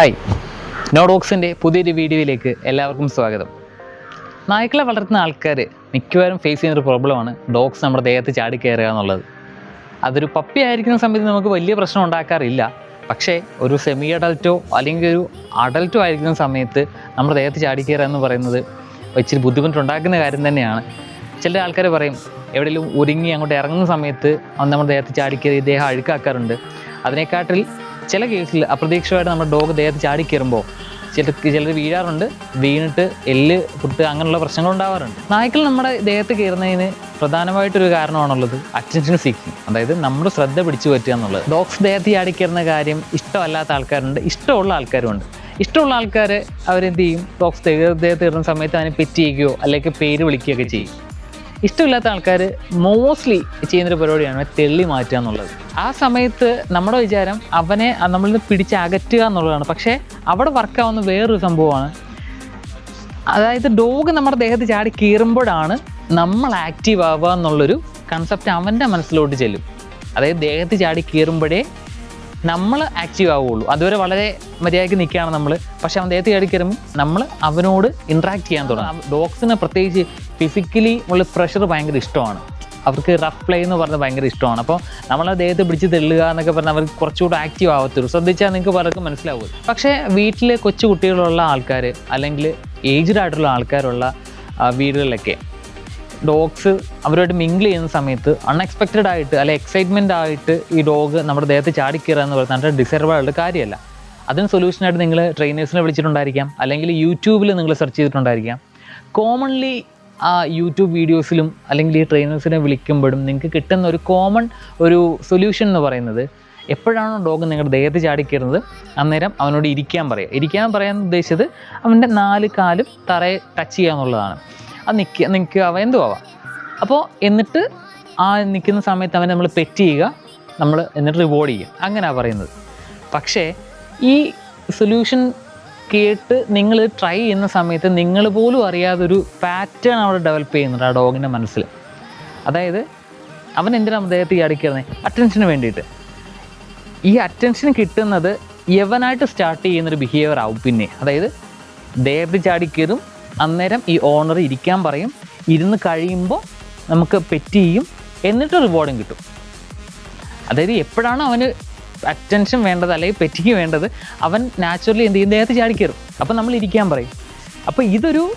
Hi നോഡോക്സിന്റെ പുതിയൊരു വീഡിയോയിലേക്ക് എല്ലാവർക്കും സ്വാഗതം. നായ്ക്കളെ വളർത്തുന്ന ആൾക്കാർ മിക്കവാറും ഫേസ് ചെയ്യുന്നൊരു പ്രോബ്ലമാണ് ഡോഗ്സ് നമ്മുടെ ദേഹത്ത് ചാടി കയറുക എന്നുള്ളത്. അതൊരു പപ്പി ആയിരിക്കുന്ന സമയത്ത് നമുക്ക് വലിയ പ്രശ്നം ഉണ്ടാക്കാറില്ല. പക്ഷേ ഒരു സെമി അഡൽറ്റോ അല്ലെങ്കിൽ ഒരു അഡൽറ്റോ ആയിരിക്കുന്ന സമയത്ത് നമ്മുടെ ദേഹത്ത് ചാടി കയറുക എന്ന് പറയുന്നത് ഇച്ചിരി ബുദ്ധിമുട്ടുണ്ടാക്കുന്ന കാര്യം തന്നെയാണ്. ചില ആൾക്കാർ പറയും എവിടെയെങ്കിലും ഒരുങ്ങി അങ്ങോട്ട് ഇറങ്ങുന്ന സമയത്ത് നമ്മുടെ ദേഹത്ത് കയറി ദേഹം അഴുക്കാക്കാറുണ്ട്. അതിനെക്കാട്ടിൽ ചില കേസിൽ അപ്രതീക്ഷിതമായിട്ട് നമ്മുടെ ഡോഗ് ദേഹത്ത് ചാടി കയറുമ്പോൾ ചില ചിലർ വീഴാറുണ്ട് വീണിട്ട് എല്ല് പുട്ട് അങ്ങനെയുള്ള പ്രശ്നങ്ങൾ ഉണ്ടാവാറുണ്ട്. നായ്ക്കൾ നമ്മുടെ ദേഹത്ത് കയറുന്നതിന് പ്രധാനമായിട്ടൊരു കാരണമാണുള്ളത് അറ്റൻഷൻ സീക്കിങ് അതായത് നമ്മുടെ ശ്രദ്ധ പിടിച്ചു പറ്റുക എന്നുള്ളത്. ഡോഗ്സ് ദേഹത്ത് ചാടി കയറുന്ന കാര്യം ഇഷ്ടമല്ലാത്ത ആൾക്കാരുണ്ട് ഇഷ്ടമുള്ള ആൾക്കാരുമുണ്ട്. ഇഷ്ടമുള്ള ആൾക്കാർ അവരെന്ത് ചെയ്യും? ഡോഗ്സ് ദേഹത്ത് കയറുന്ന സമയത്ത് അതിനെ പെറ്റ് ചെയ്യുകയോ അല്ലെങ്കിൽ പേര് വിളിക്കുകയൊക്കെ ചെയ്യും. ഇഷ്ടമില്ലാത്ത ആൾക്കാർ മോസ്റ്റ്ലി ചെയ്യുന്നൊരു പരിപാടിയാണ് തെള്ളി മാറ്റുക എന്നുള്ളത്. ആ സമയത്ത് നമ്മുടെ വിചാരം അവനെ നമ്മളിൽ നിന്ന് പിടിച്ച് അകറ്റുക എന്നുള്ളതാണ്. പക്ഷേ അവിടെ വർക്കാവുന്ന വേറൊരു സംഭവമാണ്. അതായത് ഡോഗ് നമ്മുടെ ദേഹത്ത് ചാടി കീറുമ്പോഴാണ് നമ്മൾ ആക്റ്റീവ് ആവുക എന്നുള്ളൊരു കൺസെപ്റ്റ് അവന്റെ മനസ്സിലോട്ട് ചെല്ലും. അതായത് ദേഹത്ത് ചാടി കീറുമ്പോഴേ നമ്മൾ ആക്റ്റീവ് ആവുകയുള്ളൂ. അതുവരെ വളരെ മര്യാദയ്ക്ക് നിൽക്കുകയാണ് നമ്മൾ പക്ഷെ അവൻ ദേഹത്ത് ചാടി കയറുമ്പോൾ നമ്മൾ അവനോട് ഇൻട്രാക്ട് ചെയ്യാൻ തുടങ്ങും. ഡോഗ്സിന് പ്രത്യേകിച്ച് ഫിസിക്കലി ഉള്ള പ്രഷർ ഭയങ്കര ഇഷ്ടമാണ്. അവർക്ക് റഫ് പ്ലേ എന്ന് പറഞ്ഞാൽ ഭയങ്കര ഇഷ്ടമാണ്. അപ്പോൾ നമ്മൾ അദ്ദേഹത്തെ ദേഹത്ത് പിടിച്ച് തെള്ളുക എന്നൊക്കെ പറഞ്ഞാൽ അവർക്ക് കുറച്ചുകൂടെ ആക്റ്റീവ് ആവത്തുള്ളൂ. ശ്രദ്ധിച്ചാൽ നിങ്ങൾക്ക് പലർക്കും മനസ്സിലാവും പക്ഷേ വീട്ടിലെ കൊച്ചു കുട്ടികളുള്ള ആൾക്കാർ അല്ലെങ്കിൽ ഏജ്ഡ് ആയിട്ടുള്ള ആൾക്കാരുള്ള വീടുകളിലൊക്കെ ഡോഗ്സ് അവരുമായിട്ട് മിങ്കിൾ ചെയ്യുന്ന സമയത്ത് അൺഎക്സ്പെക്റ്റഡ് ആയിട്ട് അല്ലെ എക്സൈറ്റ്മെന്റ് ആയിട്ട് ഈ ഡോഗ് നമ്മുടെ ദേഹത്ത് ചാടിക്കയറുക എന്ന് പറയുന്നത് നല്ല ഡിസർവ് ആയിട്ടുള്ള കാര്യമല്ല. അതിന് സൊല്യൂഷനായിട്ട് നിങ്ങൾ ട്രെയിനേഴ്സിനെ വിളിച്ചിട്ടുണ്ടായിരിക്കാം. അല്ലെങ്കിൽ യൂട്യൂബിൽ നിങ്ങൾ സെർച്ച് ചെയ്തിട്ടുണ്ടായിരിക്കാം. കോമൺലി ആ യൂട്യൂബ് വീഡിയോസിലും അല്ലെങ്കിൽ ഈ ട്രെയിനേഴ്സിനെ വിളിക്കുമ്പോഴും നിങ്ങൾക്ക് കിട്ടുന്ന ഒരു കോമൺ ഒരു സൊല്യൂഷൻ എന്ന് പറയുന്നത് എപ്പോഴാണോ ഡോഗ് നിങ്ങളുടെ ദേഹത്ത് ചാടിക്കരുന്നത് അന്നേരം അവനോട് ഇരിക്കാൻ പറയുക ഇരിക്കാൻ പറയാൻ ഉദ്ദേശിച്ചത് അവന്റെ നാല് കാലും തറയെ ടച്ച് ചെയ്യുക എന്നുള്ളതാണ്. അത് നിൽക്കുക നിൽക്കുക അവ എന്തോ ആവാം. അപ്പോൾ എന്നിട്ട് ആ നിൽക്കുന്ന സമയത്ത് അവനെ നമ്മൾ പെറ്റ് ചെയ്യുക നമ്മൾ എന്നിട്ട് റിവോർഡ് ചെയ്യുക. അങ്ങനെയാണ് പറയുന്നത്. പക്ഷേ ഈ സൊല്യൂഷൻ കേട്ട് നിങ്ങൾ ട്രൈ ചെയ്യുന്ന സമയത്ത് നിങ്ങൾ പോലും അറിയാതെ ഒരു പാറ്റേൺ അവിടെ ഡെവലപ്പ് ചെയ്യുന്നുണ്ട് ആ ഡോഗിന്റെ മനസ്സിൽ അതായത് അവൻ എന്തിനാണ് അദ്ദേഹത്തെ ഈ അടിക്കുന്നത് അറ്റൻഷന് വേണ്ടിയിട്ട്. ഈ അറ്റൻഷൻ കിട്ടുന്നത് യവനായിട്ട് സ്റ്റാർട്ട് ചെയ്യുന്നൊരു ബിഹേവിയർ ആവും പിന്നെ. അതായത് ദേഹത്ത് ചാടിക്കതും അന്നേരം ഈ ഓണർ ഇരിക്കാൻ പറയും ഇരുന്ന് കഴിയുമ്പോൾ നമുക്ക് പെറ്റ് ചെയ്യും എന്നിട്ട് റിവാർഡും കിട്ടും. അതായത് എപ്പോഴാണ് അവന് അറ്റൻഷൻ വേണ്ടത് അല്ലെങ്കിൽ പെറ്റിക്ക് വേണ്ടത് അവൻ നാച്ചുറലി എന്ത് ചെയ്യും? ദേഹത്ത് ചാടിക്കയറും അപ്പം നമ്മൾ ഇരിക്കാൻ പറയും. അപ്പോൾ ഇതൊരു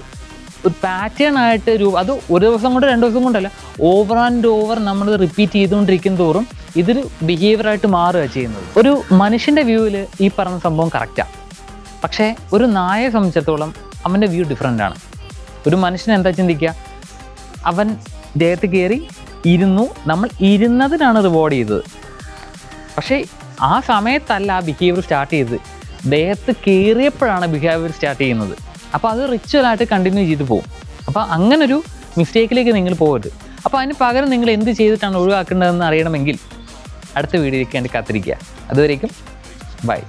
ഒരു പാറ്റേൺ ആയിട്ട് രൂപ അത് ഒരു ദിവസം കൊണ്ട് രണ്ട് ദിവസം കൊണ്ടല്ല ഓവർ ആൻഡ് ഓവർ നമ്മൾ റിപ്പീറ്റ് ചെയ്തുകൊണ്ടിരിക്കും തോറും ഇതൊരു ബിഹേവിയറായിട്ട് മാറുക ചെയ്യുന്നത്. ഒരു മനുഷ്യന്റെ വ്യൂവിൽ ഈ പറഞ്ഞ സംഭവം കറക്റ്റാണ് പക്ഷേ ഒരു നായയെ സംബന്ധിച്ചിടത്തോളം അവന്റെ വ്യൂ ഡിഫറെന്റ് ആണ്. ഒരു മനുഷ്യൻ എന്താ ചിന്തിക്കുക? അവൻ ദേഹത്ത് കയറി ഇരുന്നു. നമ്മൾ ഇരുന്നതിനാണ് റിവാർഡ് ചെയ്തത്. പക്ഷേ ആ സമയത്തല്ല ആ ബിഹേവിയർ സ്റ്റാർട്ട് ചെയ്തത്. ദേഹത്ത് കയറിയപ്പോഴാണ് ബിഹേവിയർ സ്റ്റാർട്ട് ചെയ്യുന്നത്. അപ്പോൾ അത് റിച്വലായിട്ട് കണ്ടിന്യൂ ചെയ്ത് പോകും അപ്പോൾ അങ്ങനൊരു മിസ്റ്റേക്കിലേക്ക് നിങ്ങൾ പോകരുത് അപ്പോൾ അതിന് പകരം നിങ്ങൾ എന്ത് ചെയ്തിട്ടാണ് ഒഴിവാക്കേണ്ടതെന്ന് അറിയണമെങ്കിൽ അടുത്ത വീഡിയോയിലേക്ക് വേണ്ടി കാത്തിരിക്കുക. അതുവരേക്കും ബൈ